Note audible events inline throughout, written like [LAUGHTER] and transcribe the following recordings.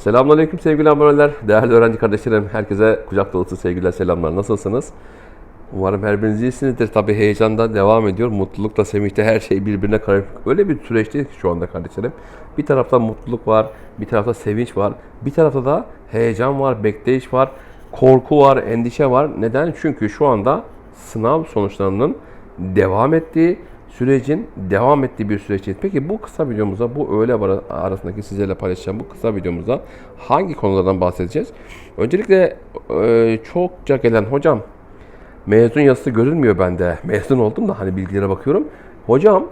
Selamünaleyküm sevgili aboneler, değerli öğrenci kardeşlerim. Herkese kucak dolusu sevgiler, selamlar. Nasılsınız? Umarım her biriniz iyisinizdir. Tabii heyecanda devam ediyor. Mutlulukla, sevinçle her şey birbirine karışık. Öyle bir süreçteyiz ki şu anda kardeşlerim. Bir tarafta mutluluk var, bir tarafta sevinç var, bir tarafta da heyecan var, bekleyiş var, korku var, endişe var. Neden? Çünkü şu anda sınav sonuçlarının devam ettiği, sürecin devam ettiği bir süreçteyiz. Peki bu kısa videomuzda, bu öğle ara- arasındaki sizlerle paylaşacağım bu kısa videomuzda hangi konulardan bahsedeceğiz? Öncelikle e, çokça gelen hocam mezun yazısı görünmüyor bende. [LAUGHS] Mezun oldum da hani bilgilere bakıyorum. Hocam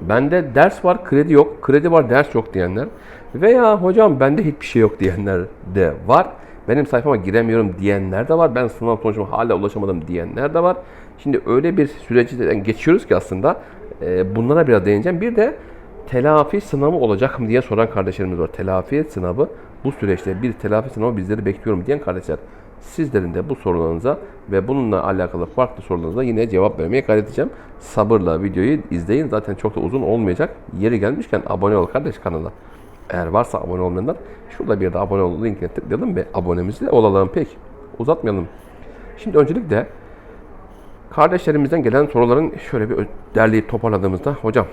bende ders var, kredi yok. Kredi var, ders yok diyenler. Veya hocam bende hiçbir şey yok diyenler de var. Benim sayfama giremiyorum diyenler de var. Ben sınav sonucuma hala ulaşamadım diyenler de var. Şimdi öyle bir süreci geçiyoruz ki aslında e, bunlara biraz değineceğim. Bir de telafi sınavı olacak mı diye soran kardeşlerimiz var. Telafi sınavı bu süreçte bir telafi sınavı bizleri bekliyorum diyen kardeşler. Sizlerin de bu sorularınıza ve bununla alakalı farklı sorularınıza yine cevap vermeye gayret edeceğim. Sabırla videoyu izleyin. Zaten çok da uzun olmayacak. Yeri gelmişken abone ol kardeş kanala. Eğer varsa abone olmayanlar şurada bir de abone ol linkine tıklayalım ve abonemiz de olalım. Peki uzatmayalım. Şimdi öncelikle kardeşlerimizden gelen soruların şöyle bir derleyip toparladığımızda hocam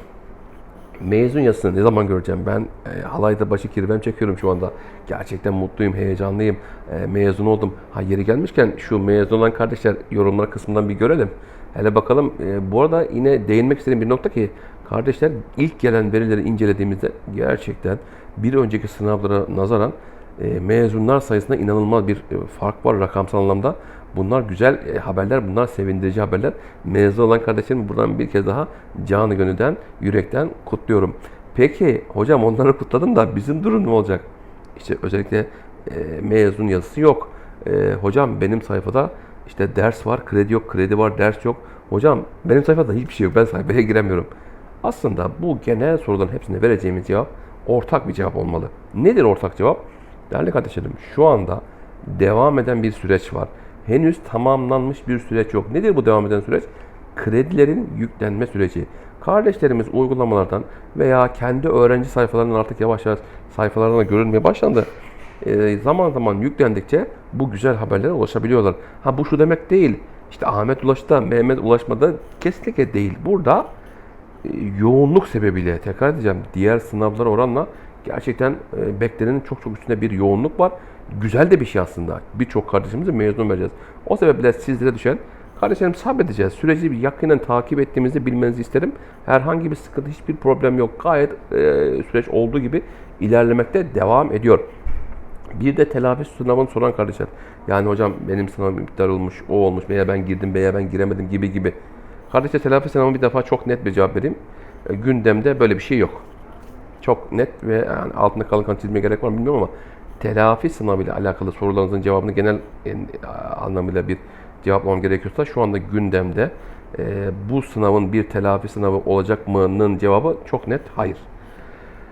mezun yazısını ne zaman göreceğim? Ben e, halayda başı kirvem çekiyorum şu anda. Gerçekten mutluyum, heyecanlıyım. E, mezun oldum. Ha yeri gelmişken şu mezun olan kardeşler yorumlar kısmından bir görelim. Hele bakalım. E, bu arada yine değinmek istediğim bir nokta ki kardeşler ilk gelen verileri incelediğimizde gerçekten bir önceki sınavlara nazaran e, mezunlar sayısında inanılmaz bir e, fark var rakamsal anlamda. Bunlar güzel e, haberler, bunlar sevindirici haberler. Mezun olan kardeşlerimi buradan bir kez daha canı gönülden, yürekten kutluyorum. Peki hocam onları kutladım da bizim durum ne olacak? İşte özellikle e, mezun yazısı yok. E, hocam benim sayfada işte ders var, kredi yok, kredi var, ders yok. Hocam benim sayfada hiçbir şey yok, ben sayfaya giremiyorum. Aslında bu genel soruların hepsine vereceğimiz cevap ortak bir cevap olmalı. Nedir ortak cevap? Değerli kardeşlerim şu anda devam eden bir süreç var. Henüz tamamlanmış bir süreç yok. Nedir bu devam eden süreç? Kredilerin yüklenme süreci. Kardeşlerimiz uygulamalardan veya kendi öğrenci sayfalarından artık yavaş yavaş sayfalarına görünmeye başlandı. Ee, zaman zaman yüklendikçe bu güzel haberlere ulaşabiliyorlar. Ha bu şu demek değil. İşte Ahmet ulaştı, Mehmet ulaşmadı. Kesinlikle değil. Burada e, yoğunluk sebebiyle tekrar edeceğim diğer sınavlara oranla gerçekten e, beklenenin çok çok üstünde bir yoğunluk var. Güzel de bir şey aslında. Birçok kardeşimize mezun vereceğiz. O sebeple sizlere düşen kardeşlerim sabredeceğiz. Süreci bir yakından takip ettiğimizi bilmenizi isterim. Herhangi bir sıkıntı, hiçbir problem yok. Gayet e, süreç olduğu gibi ilerlemekte devam ediyor. Bir de telafi sınavını soran kardeşler. Yani hocam benim sınavım iptal olmuş, o olmuş veya ben girdim veya ben giremedim gibi gibi. Kardeşler telafi sınavına bir defa çok net bir cevap vereyim. E, gündemde böyle bir şey yok. Çok net ve yani altında kalın kalın çizmeye gerek var mı bilmiyorum ama telafi sınavıyla alakalı sorularınızın cevabını genel en- anlamıyla bir cevaplamam gerekiyorsa şu anda gündemde e, bu sınavın bir telafi sınavı olacak mı'nın cevabı çok net hayır.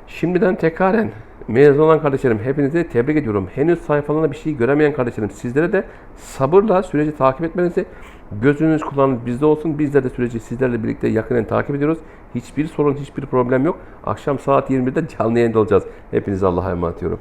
Şimdiden tekraren mezun olan kardeşlerim hepinizi tebrik ediyorum. Henüz sayfalarında bir şey göremeyen kardeşlerim sizlere de sabırla süreci takip etmenizi gözünüz kulağınız bizde olsun. Bizler de süreci sizlerle birlikte yakından takip ediyoruz. Hiçbir sorun, hiçbir problem yok. Akşam saat 21'de canlı yayında olacağız. Hepinizi Allah'a emanet ediyorum.